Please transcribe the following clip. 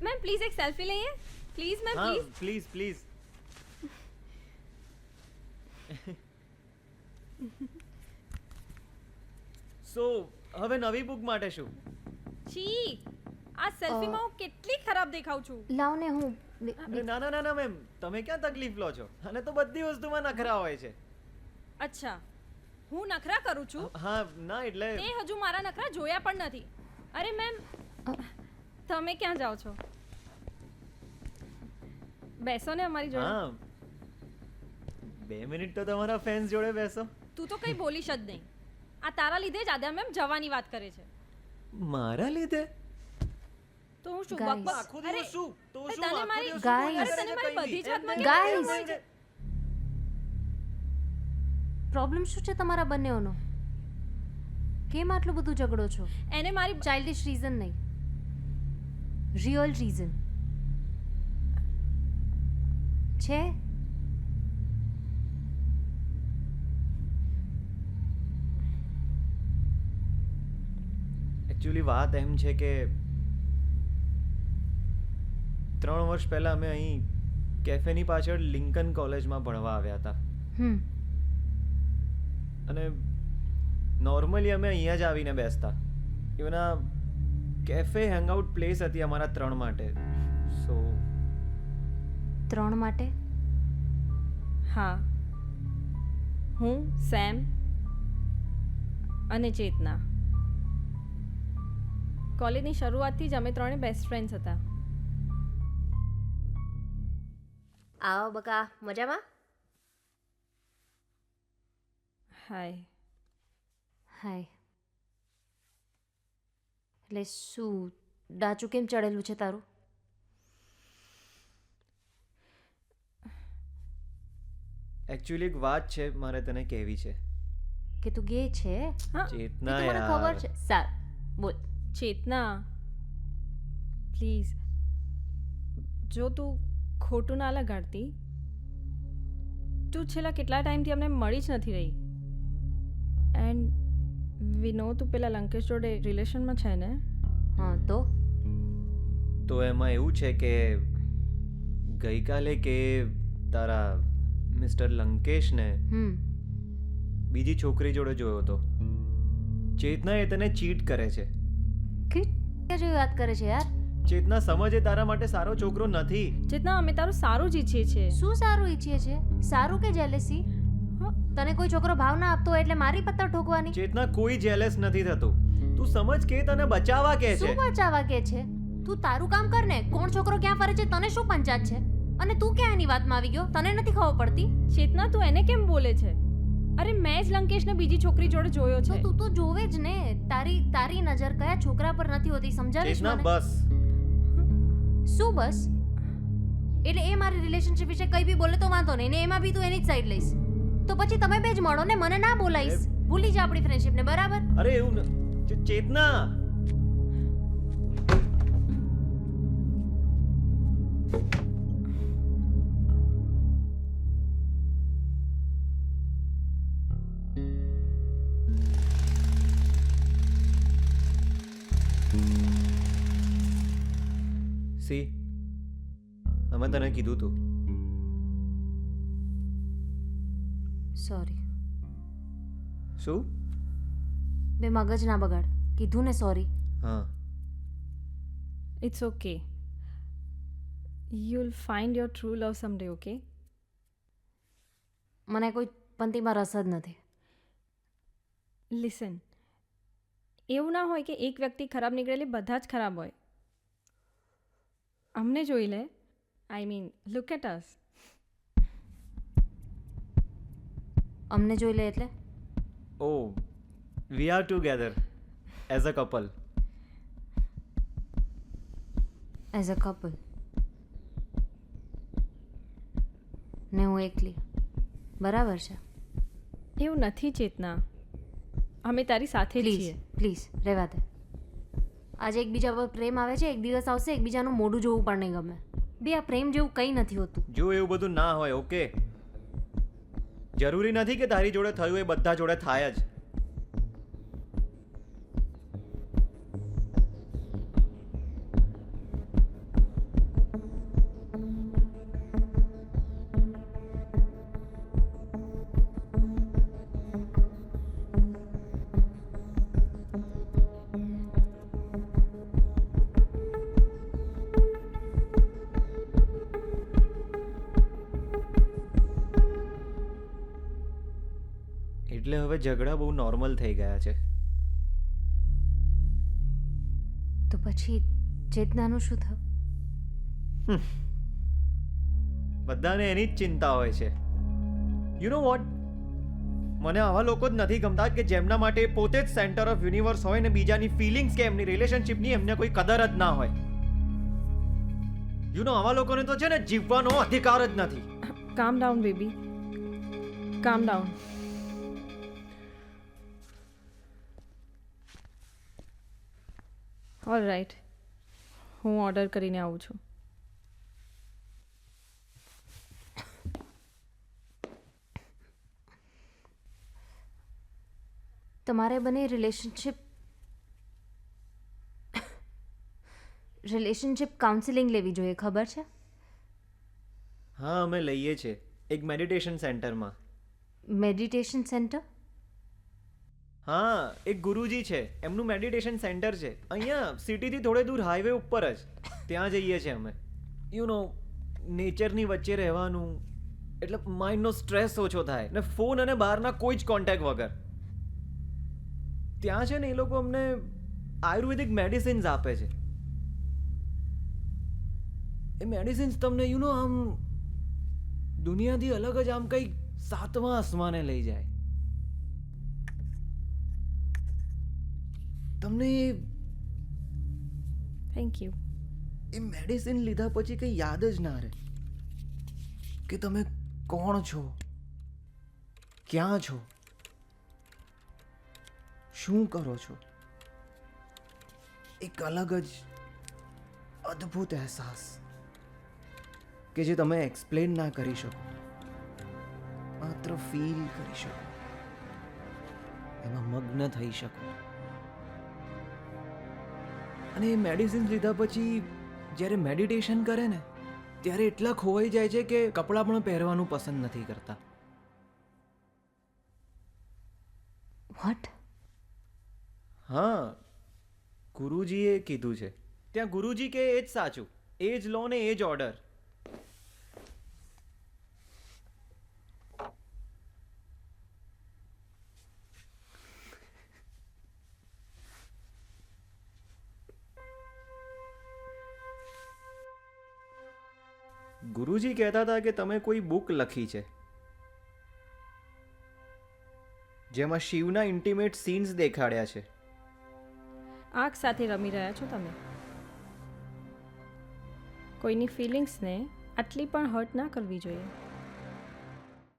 Ma'am please એક selfie લઈએ please ma'am હા પ્લીઝ પ્લીઝ પ્લીઝ સો હવે નવી બુક માટે શું? છી આ સેલ્ફીમાં હું કેટલી ખરાબ દેખાઉં છું? લાવ ને હું. અરે ના ના ના ના મેમ તમે ક્યાં તકલીફ લો છો? અને તો બધી વસ્તુમાં નખરા હોય છે. અચ્છા. હું નખરા કરું છું? હા ના એટલે તે હજુ મારા નખરા જોયા પણ નથી. અરે મેમ તમે ક્યાં જાઓ છો? બેસો ને અમારી જોડે. હા. બે મિનિટ તો તમારા ફેન્સ જોડે બેસો. તું તો કંઈ બોલીશ જ નહીં. આ તારા લીધે જ આદ્યા મેમ જવાની વાત કરે છે. મારા લીધે? તો હું શું. બકબક આખો દિવસ શું? તો શું તને મારી- અરે તને મારી બધી જ? વાતમાં એમ. એમ નહીં. પ્રોબ્લેમ શું છે તમારા બંનેઓનો? કેમ આટલું બધું ઝઘડો છો? એને મારી ચાઇલ્ડિશ રીઝન નહીં. Real reason. છે એકચ્યુઅલી વાત એમ છે કે ત્રણ વર્ષ પહેલા અમે અહીં કેફેની પાછળ લિંકન કોલેજમાં ભણવા આવ્યા હતા. હમ. અને નોર્મલી અમે અહીંયા જ આવીને બેસતા. ઇવન આ કેફે હેંગઆઉટ પ્લેસ હતી અમારા ત્રણ માટે. સો ત્રણ માટે? હા. હું સેમ અને ચેતના. કોલેજની શરૂઆતથી જ અમે ત્રણે બેસ્ટ ફ્રેન્ડ્સ હતા. આવો બકા મજામાં? હાય હાય એટલે શું ડાચું કેમ ચડેલું છે તારું? એકચ્યુઅલી એક વાત છે મારે તને કહેવી છે. કે તું ગે છે? હા. ચેતના મને ખબર છે. સાર બોલ. ચેતના. પ્લીઝ જો તું ખોટું ના લગાડતી તું છેલ્લા કેટલા ટાઈમથી અમને મળી જ નથી રહી? એન્ડ વી નો તું પેલા લંકેશ જોડે રિલેશનમાં છે ને? હા તો? તો એમાં એવું છે કે ગઈકાલે કે તારા મિસ્ટર લંકેશને હમ. બીજી છોકરી જોડે જોયો હતો. ચેતના એ તને ચીટ કરે છે. કે જે વાત કરે છે યાર? ચેતના સમજે તારા માટે સારો છોકરો નથી. ચેતના અમે તારું સારું જ ઈચ્છીએ છીએ. શું સારું ઈચ્છીએ છે? સારું કે જેલેસી તને કોઈ છોકરો ભાવ ના આપતો હોય એટલે મારી પત્તા ઠોકવાની? ચેતના કોઈ જેલેસ નથી થતું. તું સમજ કે તને બચાવવા કે છે? શું બચાવવા કે છે? તું તારું કામ કર ને કોણ છોકરો ક્યાં ફરે છે તને શું પંચાત છે? અને તું ક્યાં એની વાતમાં આવી ગયો? તને નથી ખબર પડતી? ચેતના તું એને કેમ બોલે છે? અરે મેં જ લંકેશને બીજી છોકરી જોડે જોયો છે. તું તો જોવે જ ને. તારી તારી નજર કયા છોકરા પર નથી હોતી સમજાવીશ મને? બસ. શું બસ? એટલે એ મારી રિલેશનશિપ વિશે કંઈ બી બોલે તો વાંધો નહીં ને એમાં બી તું એની જ સાઈડ લઈશ. તો પછી તમે બે જ મળો ને મને ના બોલાઈશ ભૂલી જા આપણી ફ્રેન્ડશિપને બરાબર? અરે એવું ન- ચે- ચેતના સી અમે તને કીધું તું સોરી શું બે મગજ ના બગાડ. કીધું ને સોરી હા. It's okay you will find your true love someday okay મને કોઈ પંક્તિમાં રસ જ નથી. લિસન એવું ના હોય કે એક વ્યક્તિ ખરાબ નીકળેલી બધા જ ખરાબ હોય. અમને જોઈ લે. I mean look at us અમને જોઈ લે એટલે? ઓ we are together as a couple as a couple ને હું એકલી. બરાબર છે? એવું નથી ચેતના. અમે તારી સાથે પ્લીઝ છીએ. પ્લીઝ રહેવા દે. આજે એકબીજા પર પ્રેમ આવે છે એક દિવસ આવશે એકબીજાનું મોઢું જોવું પણ નહીં ગમે. બે આ પ્રેમ જેવું કંઈ નથી હોતું. જો એવું બધું ના હોય ઓકે જરૂરી નથી કે તારી જોડે થયું એ બધા જોડે થાય જ. હવે ઝઘડા બહુ નોર્મલ થઈ ગયા છે. તો પછી ચેતનાનું શું થયું? બધાને એની જ ચિંતા હોય છે. યુ નો વોટ મને આવા લોકો જ નથી ગમતા કે જેમના માટે પોતે જ સેન્ટર ઓફ યુનિવર્સ હોય ને બીજાની ફિલિંગ્સ કે એમની રિલેશનશિપની એમને કોઈ કદર જ ના હોય. યુ નો આવા લોકોને તો છે ને જીવવાનો અધિકાર જ નથી. Calm down baby calm down all right હું ઓર્ડર કરીને આવું છું. તમારે બને રિલેશનશિપ રિલેશનશિપ કાઉન્સિલિંગ લેવી જોઈએ ખબર છે? હા અમે લઈએ છીએ. એક મેડિટેશન સેન્ટરમાં મેડિટેશન સેન્ટર હા, એક ગુરુજી છે, એમનું મેડિટેશન સેન્ટર છે. અહીંયા સિટીથી થોડે દૂર હાઈવે ઉપર જ. ત્યાં જઈએ છીએ અમે. યુ નો નેચરની વચ્ચે રહેવાનું, એટલે માઇન્ડનો સ્ટ્રેસ ઓછો થાય. ને ફોન અને બહારના કોઈ જ કોન્ટેક્ટ વગર. ત્યાં છે ને એ લોકો અમને આયુર્વેદિક મેડિસિન્સ આપે છે. એ મેડિસિન્સ તમને યુ નો આમ દુનિયાથી અલગ જ આમ કંઈક સાતમા આસમાને લઈ જાય. તમને થેન્ક યુ એ મેડિસિન લીધા પછી કંઈ યાદ જ ના રહે. કે તમે કોણ છો? ક્યાં છો? શું કરો છો? એક અલગ જ અદ્ભુત અહેસાસ કે જે તમે એક્સપ્લેન ના કરી શકો. માત્ર ફીલ કરી શકો. એમાં મગ્ન થઈ શકો. અને એ મેડિસિન લીધા પછી જ્યારે મેડિટેશન કરે ને ત્યારે એટલા ખોવાઈ જાય છે કે કપડાં પણ પહેરવાનું પસંદ નથી કરતા. વોટ હા ગુરુજીએ કીધું છે. ત્યાં ગુરુજી કે એ જ સાચું એ જ લો ને એ જ ઓર્ડર ગુરુજી કહેતા હતા કે તમે કોઈ બુક લખી છે. જેમાં શિવના ઇન્ટિમેટ સીન્સ દેખાડ્યા છે. આંખ સાથે રમી રહ્યા છો તમે? કોઈની ફિલિંગ્સને આટલી પણ હર્ટ ના કરવી જોઈએ.